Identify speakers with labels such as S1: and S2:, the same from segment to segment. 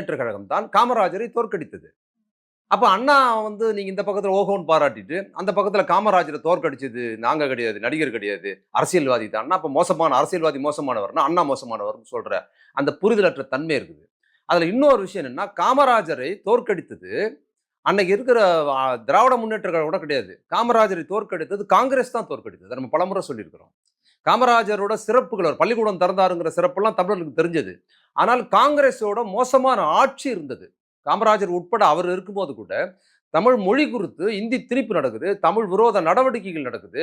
S1: முன்னேற்ற கழகம் தான் காமராஜரை தோற்கடித்தது. அப்போ அண்ணா வந்து நீங்கள் இந்த பக்கத்தில் ஓஹோன்னு பாராட்டிட்டு அந்த பக்கத்தில் காமராஜரை தோற்கடிச்சது நாங்கள் கிடையாது நடிகர் கிடையாது அரசியல்வாதி தான். அப்போ மோசமான அரசியல்வாதி மோசமானவர்னா அண்ணா மோசமானவர்னு சொல்கிற அந்த புரிதலற்ற தன்மை இருக்குது. அதில் இன்னொரு விஷயம் என்னென்னா காமராஜரை தோற்கடித்தது அன்னைக்கு இருக்கிற திராவிட முன்னேற்ற கழகம் கூட கிடையாது. காமராஜரை தோற்கடித்தது காங்கிரஸ் தான் தோற்கடித்தது. நம்ம பலமுறை சொல்லியிருக்கிறோம். காமராஜரோட சிறப்புகள் அவர் பள்ளிக்கூடம் திறந்தாருங்கிற சிறப்பெல்லாம் தமிழர்களுக்கு தெரிஞ்சது. ஆனால் காங்கிரஸோட மோசமான ஆட்சி இருந்தது. காமராஜர் உட்பட அவர் இருக்கும்போது கூட தமிழ் மொழி குறித்து இந்தி திணிப்பு நடக்குது தமிழ் விரோத நடவடிக்கைகள் நடக்குது.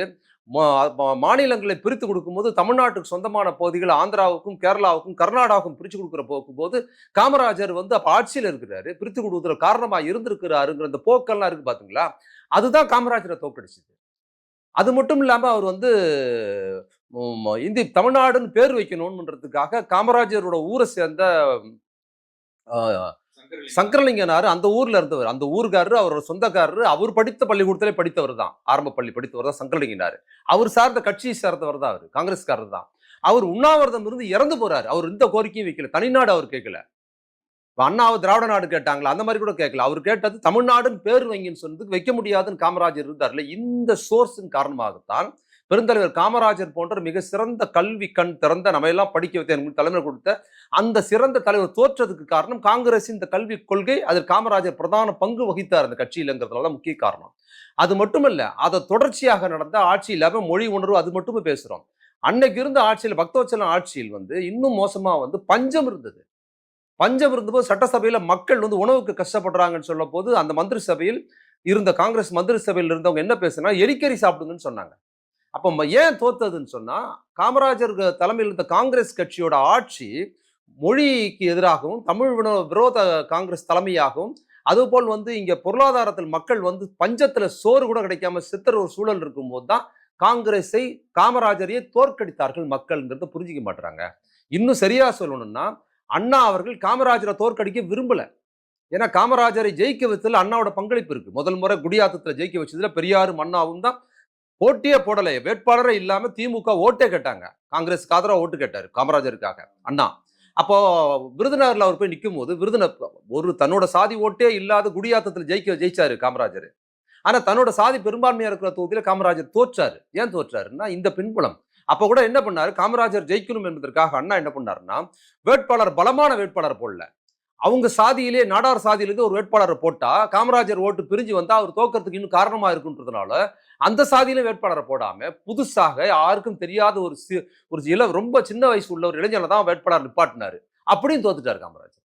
S1: மா- மாநிலங்களை பிரித்து கொடுக்கும்போது தமிழ்நாட்டுக்கு சொந்தமான பகுதிகள் ஆந்திராவுக்கும் கேரளாவுக்கும் கர்நாடகாவுக்கும் பிரித்து கொடுக்குற போக்கும்போது காமராஜர் வந்து அப்போ ஆட்சியில் இருக்கிறாரு பிரித்து கொடுக்குற காரணமாக இருந்திருக்கிறாருங்கிற அந்த போக்கெல்லாம் இருக்குது பார்த்தீங்களா அதுதான் காமராஜரை தோக்கடிச்சது அது மட்டும் இல்லாமல் அவர் வந்து இந்தி தமிழ்நாடுன்னு பேர் வைக்கணும்ன்றதுக்காக காமராஜரோட ஊரை சேர்ந்த சங்கரலிங்கனார் அந்த ஊர்ல இருந்தவர். அந்த ஊர்காரரு அவரோட சொந்தக்காரரு அவர் படித்த பள்ளிக்கூடத்திலே படித்தவர் தான். ஆரம்ப பள்ளி படித்தவர் தான் சங்கரலிங்கனார். அவர் சார்ந்த கட்சியை சார்ந்தவர் தான் அவர் காங்கிரஸ்காரர் தான். அவர் உண்ணாவிரதம் இருந்து இறந்து போறாரு. அவர் இந்த கோரிக்கையும் வைக்கல. தனிநாடு அவர் கேட்கல. இப்ப அண்ணாவை திராவிட நாடு கேட்டாங்களா? அந்த மாதிரி கூட கேட்கல. அவர் கேட்டது தமிழ்நாடுன்னு பேர் வைங்கன்னு சொன்னதுக்கு வைக்க முடியாதுன்னு காமராஜர் இருந்தார்ல. இந்த சோர்ஸின் காரணமாகத்தான் பெருந்தலைவர் காமராஜர் போன்ற மிக சிறந்த கல்வி கண் திறந்த நம்ம எல்லாம் படிக்க வைத்த தலைமை கொடுத்த அந்த சிறந்த தலைவர் தோற்றதுக்கு காரணம் காங்கிரஸ் இந்த கல்வி கொள்கை அதில் காமராஜர் பிரதான பங்கு வகித்தார் அந்த கட்சியிலங்கிறதுனால முக்கிய காரணம். அது மட்டுமல்ல அதை தொடர்ச்சியாக நடந்த ஆட்சி இல்லாம மொழி உணர்வு அது மட்டுமே பேசுகிறோம் அன்னைக்கு இருந்த ஆட்சியில் பக்தவச்சலம் ஆட்சியில் வந்து இன்னும் மோசமா வந்து பஞ்சம் இருந்தது. பஞ்சம் இருந்தபோது சட்டசபையில் மக்கள் வந்து உணவுக்கு கஷ்டப்படுறாங்கன்னு சொல்ல போது அந்த மந்திரி சபையில் இருந்த காங்கிரஸ் மந்திரி சபையில் இருந்தவங்க என்ன பேசுனா எரிக்கறி சாப்பிடுங்கன்னு சொன்னாங்க. அப்போ ஏன் தோத்ததுன்னு சொன்னால் காமராஜர் தலைமையில் இருந்த காங்கிரஸ் கட்சியோட ஆட்சி மொழிக்கு எதிராகவும் தமிழ் வினோ- விரோத காங்கிரஸ் தலைமையாகவும் அதுபோல் வந்து இங்கே பொருளாதாரத்தில் மக்கள் வந்து பஞ்சத்தில் சோறு கூட கிடைக்காம சித்தர் ஒரு சூழல் இருக்கும்போது தான் காங்கிரஸை காமராஜரையே தோற்கடித்தார்கள் மக்கள்ங்கிறத புரிஞ்சிக்க மாட்டுறாங்க இன்னும் சரியாக சொல்லணும்னா அண்ணா அவர்கள் காமராஜரை தோற்கடிக்க விரும்பலை. ஏன்னா காமராஜரை ஜெயிக்க வச்சதில் அண்ணாவோட பங்களிப்பு இருக்குது முதல் முறை குடியாத்தத்தில் ஜெயிக்க வச்சதில் பெரியாரும் அண்ணாவும் தான் போட்டியே போடலை. வேட்பாளரே இல்லாம திமுக ஓட்டே கேட்டாங்க. காங்கிரஸ் ஆதரவா ஓட்டு கேட்டாரு காமராஜருக்காக. அண்ணா அப்போ விருதுநகர்ல அவர் போய் நிற்கும் போது விருதுநகர் ஒரு தன்னோட சாதி ஓட்டே இல்லாத குடியாத்தத்தில் ஜெயிக்க ஜெயிச்சாரு காமராஜர். ஆனா தன்னோட சாதி பெரும்பான்மையா இருக்கிற தொகுதியில காமராஜர் தோற்றாரு. ஏன் தோற்றாருன்னா இந்த பின்புலம். அப்ப கூட என்ன பண்ணாரு? காமராஜர் ஜெயிக்கணும் என்பதற்காக அண்ணா என்ன பண்ணாருன்னா வேட்பாளர் பலமான வேட்பாளர் போடல. அவங்க சாதியிலே நாடார் சாதியிலிருந்து ஒரு வேட்பாளரை போட்டா காமராஜர் ஓட்டு பிரிஞ்சு வந்தா அவர் தோக்கிறதுக்கு இன்னும் காரணமா இருக்குன்றதுனால அந்த சாதியில வேட்பாளரை போடாம புதுசாக யாருக்கும் தெரியாத ஒரு சி ஒரு இள ரொம்ப சின்ன வயசு உள்ள ஒரு இளைஞனை தான் வேட்பாளர் நிப்பாட்டினாரு. அப்படியும் தோத்துட்டார் காமராஜர்.